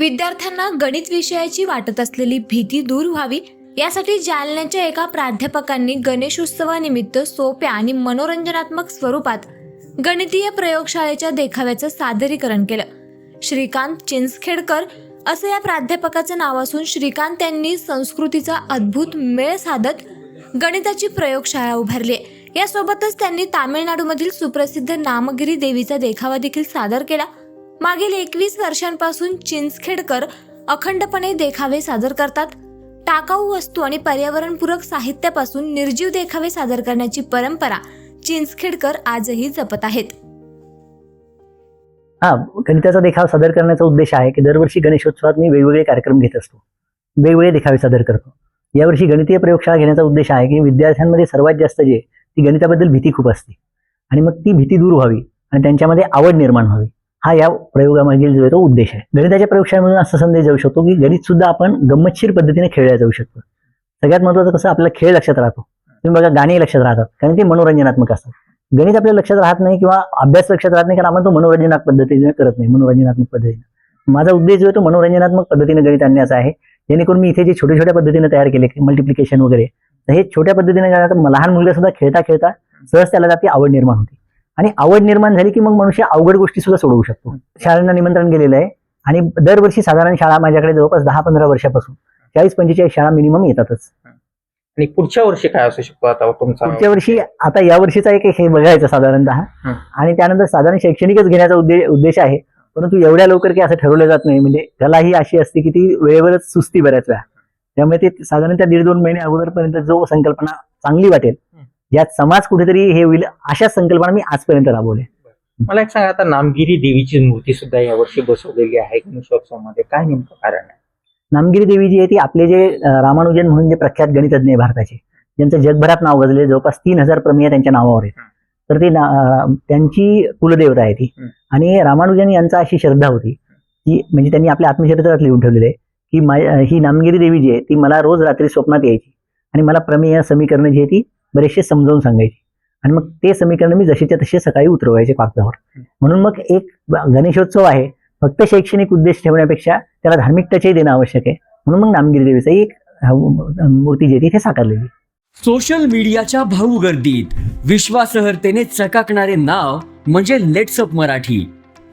विद्यार्थ्यांना गणित विषयाची वाटत असलेली भीती दूर व्हावी यासाठी जालन्याच्या एका प्राध्यापकांनी गणेशोत्सवानिमित्त सोप्या आणि मनोरंजनात्मक स्वरूपात गणितीय प्रयोगशाळेच्या देखाव्याचं सादरीकरण केलं. श्रीकांत चिंचखेडकर असं या प्राध्यापकाचं नाव असून श्रीकांत यांनी संस्कृतीचा अद्भुत मेळ साधत गणिताची प्रयोगशाळा उभारली यासोबतच त्यांनी तामिळनाडूमधील सुप्रसिद्ध नामगिरी देवीचा देखावा देखील सादर केला. मागील एकवीस वर्षांपासून चिंचखेडकर अखंडपणे देखावे सादर करतात. टाकाऊ वस्तू आणि पर्यावरणपूरक साहित्यापासून निर्जीव देखावे सादर करण्याची परंपरा चिंचखेडकर आजही जपत आहेत. हा गणिताचा देखाव सादर करण्याचा उद्देश आहे की दरवर्षी गणेशोत्सवात मी वेगवेगळे कार्यक्रम घेत असतो. वेगवेगळे देखावे सादर करतो. यावर्षी गणितीय प्रयोगशाळा घेण्याचा उद्देश आहे की विद्यार्थ्यांमध्ये सर्वात जास्त जे ती गणिताबद्दल भीती खूप असते. आणि मग ती भीती दूर व्हावी आणि त्यांच्यामध्ये आवड निर्माण व्हावी. हा या प्रयोगामागील जो आहे तो उद्देश आहे. गणिताच्या प्रयोगशाळेमधून असा संदेश जाऊ शकतो की गणित सुद्धा आपण गंमतशीर पद्धतीने खेळल्या जाऊ शकतो. सगळ्यात महत्त्वाचं कसं आपला खेळ लक्षात राहतो. तुम्ही बघा गाणी लक्षात राहतात कारण ते मनोरंजनात्मक असतात. गणित आपल्या लक्षात राहत नाही किंवा अभ्यास लक्षात राहत नाही कारण आपण तो मनोरंजनात्मक पद्धतीने करत नाही मनोरंजनात्मक पद्धतीने. माझा उद्देश जो आहे तो मनोरंजनात्मक पद्धतीने गणित आणण्याचा आहे. जेणेकरून मी इथे जे छोट्या छोट्या पद्धतीने तयार केले मल्टिप्लिकेशन वगैरे तर हे छोट्या पद्धतीने लहान मुलगा सुद्धा खेळता खेळता सहज त्याला जाती आवड निर्माण होते. आणि आवड निर्माण झाली की मग मनुष्य अवघड गोष्टी सुद्धा सोडवू शकतो. शाळांना निमंत्रण गेलेलं आहे. आणि दरवर्षी साधारण शाळा माझ्याकडे जवळपास दहा पंधरा वर्षापासून चाळीस पंचेचाळीस शाळा मिनिमम येतातच. आणि पुढच्या वर्षी काय असू शकतो आता तुमचा? पुढच्या वर्षी आता या वर्षीचा एक हे बघायचं साधारणतः. आणि त्यानंतर साधारण शैक्षणिकच घेण्याचा उद्देश उद्देश आहे. परंतु एवढ्या लवकर की असं ठरवलं जात नाही. म्हणजे त्याला ही अशी असते की ती वेळेवरच सुस्ती बऱ्याच वेळा. त्यामुळे ते साधारणतः दीड दोन महिने अगोदरपर्यंत जो संकल्पना चांगली वाटेल ज्यात समाज कुठेतरी हे होईल अशा संकल्पना मी आजपर्यंत राबवल्या. मला एक सांगा आता नामगिरी देवीची मूर्ती सुद्धा यावर्षी बसवलेली आहे गणेशोत्सवामध्ये काय नेमकं कारण आहे? नामगिरी देवी जी आहे ती आपले जे रामानुजन म्हणून जे प्रख्यात गणितज्ञ आहे भारताचे ज्यांचं जगभरात नाव गाजले जवळपास तीन हजार प्रमेय त्यांच्या नावावर आहेत. तर ती त्यांची कुलदेवता आहे ती. आणि रामानुजन यांचा अशी श्रद्धा होती की म्हणजे त्यांनी आपल्या आत्मचरित्रात लिहून ठेवलेलं आहे की ही नामगिरी देवी जी आहे ती मला रोज रात्री स्वप्नात यायची. आणि मला प्रमेय समीकरणं जी आहे ती बरेचसे समजावून सांगायचे. आणि मग ते समीकरण मी जशीच्या तसे सकाळी उतरवायचे कागदावर म्हणून मग एक गणेशोत्सव आहे. फक्त शैक्षणिक उद्देश ठेवण्यापेक्षा त्याला धार्मिक टचही देणं आवश्यक आहे. म्हणून मग नामगिरी देवीचं एक मूर्ती जी आहे ती साकारलेली. सोशल मीडियाच्या भाऊ गर्दीत. विश्वासार्हतेने चकाकणारे नाव म्हणजे लेट्सअप मराठी.